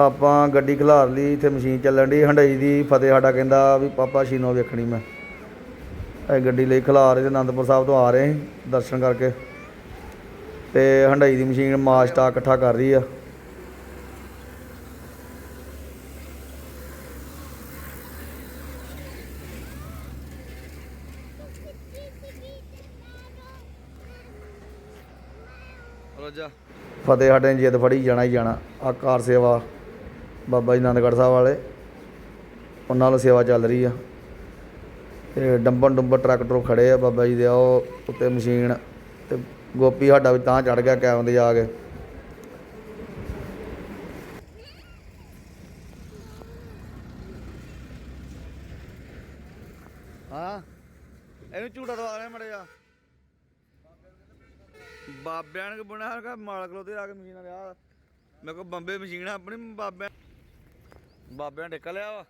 ਆਪਾਂ ਗੱਡੀ ਖਿਲਾਰ ਲਈ ਇੱਥੇ ਮਸ਼ੀਨ ਚੱਲਣ ਦੀ ਹੰਡਈ ਦੀ ਫਤਿਹ ਸਾਡਾ ਕਹਿੰਦਾ ਵੀ ਪਾਪਾ ਸ਼ੀਨੋ ਵੇਖਣੀ ਮੈਂ। ਇਹ ਗੱਡੀ ਲਈ ਖਿਲਾਰ ਤੇ ਅਨੰਦਪੁਰ ਸਾਹਿਬ ਤੋਂ ਆ ਰਹੇ ਦਰਸ਼ਨ ਕਰਕੇ। ਤੇ ਹੰਡਈ ਦੀ ਮਸ਼ੀਨ ਮਾਲ ਸਟਾਕ ਇਕੱਠਾ ਕਰ ਰਹੀ ਆ। ਫਤਿਹ ਸਾਡੇ ਨੇ ਜਿੱਦ ਫੜੀ ਜਾਣਾ ਹੀ ਜਾਣਾ। ਆ ਕਾਰ ਸੇਵਾ ਬਾਬਾ ਜੀ ਆਨੰਦਗੜ੍ਹ ਸਾਹਿਬ ਵਾਲੇ। ਉਹਨਾਂ ਨਾਲ ਸੇਵਾ ਚੱਲ ਰਹੀ ਆ। ਤੇ ਡੰਬਰ ਡੰਬਰ ਟਰੱਕ ਖੜੇ ਆ ਬਾਬਾ ਜੀ ਦੇ ਉਹ ਉੱਤੇ ਮਸ਼ੀਨ ਤੇ ਗੋਪੀ ਸਾਡਾ ਵੀ ਤਾਂ ਚੜ ਗਿਆ ਕੈਮ ਦੇ ਜਾ ਕੇ। ਹਾਂ, ਇਹਨੂੰ ਝੂਟਾ ਦਵਾ ਰਿਹਾ ਮੜੇ ਬਾਬਿਆਂ ਨੇ ਬਣਾ ਕੇ ਮਾਲਕ ਲੋ ਆ ਕੇ ਮਸ਼ੀਨਾਂ ਦੇ ਆ ਮੇਰੇ ਕੋਲ ਬੰਬੇ ਮਸ਼ੀਨ ਆਪਣੀ ਬਾਬਿਆਂ ਬਾਬਿਆਂ ਨੇ ਟਿੱਕਾ ਲਿਆ ਵਾ।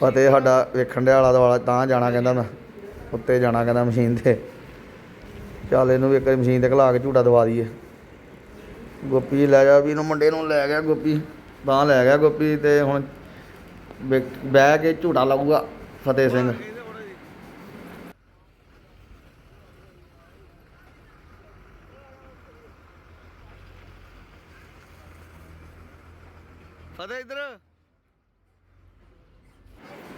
ਫਤਿਹ ਸਾਡਾ ਵੇਖਣ ਦੇ ਆਲਾ ਦੁਆਲਾ ਤਾਂ ਜਾਣਾ ਕਹਿੰਦਾ ਮੈਂ। ਉੱਤੇ ਜਾਣਾ ਕਹਿੰਦਾ ਮਸ਼ੀਨ ਤੇ। ਚੱਲ ਇਹਨੂੰ ਵੀ ਇੱਕ ਵਾਰੀ ਮਸ਼ੀਨ ਤੇ ਖਲਾ ਕੇ ਝੂਟਾ ਦਵਾ ਦਈਏ। ਗੋਪੀ ਲੈ ਜਾ ਵੀ ਇਹਨੂੰ ਮੁੰਡੇ ਨੂੰ ਲੈ ਗਿਆ ਗੋਪੀ। ਤਾਂ ਲੈ ਗਿਆ ਗੋਪੀ ਤੇ ਹੁਣ ਬਹਿ ਕੇ ਝੂਟਾ ਲਾਊਗਾ ਫਤਿਹ ਸਿੰਘ। ਫਤਿਹ ਇਧਰ।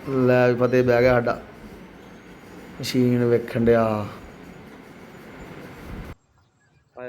ਲੈ ਫਤਿਹ ਬਹਿ ਗਿਆ ਸਾਡਾ। ਮਸ਼ੀਨ ਵੇਖਣ ਡਿਆ। ਆ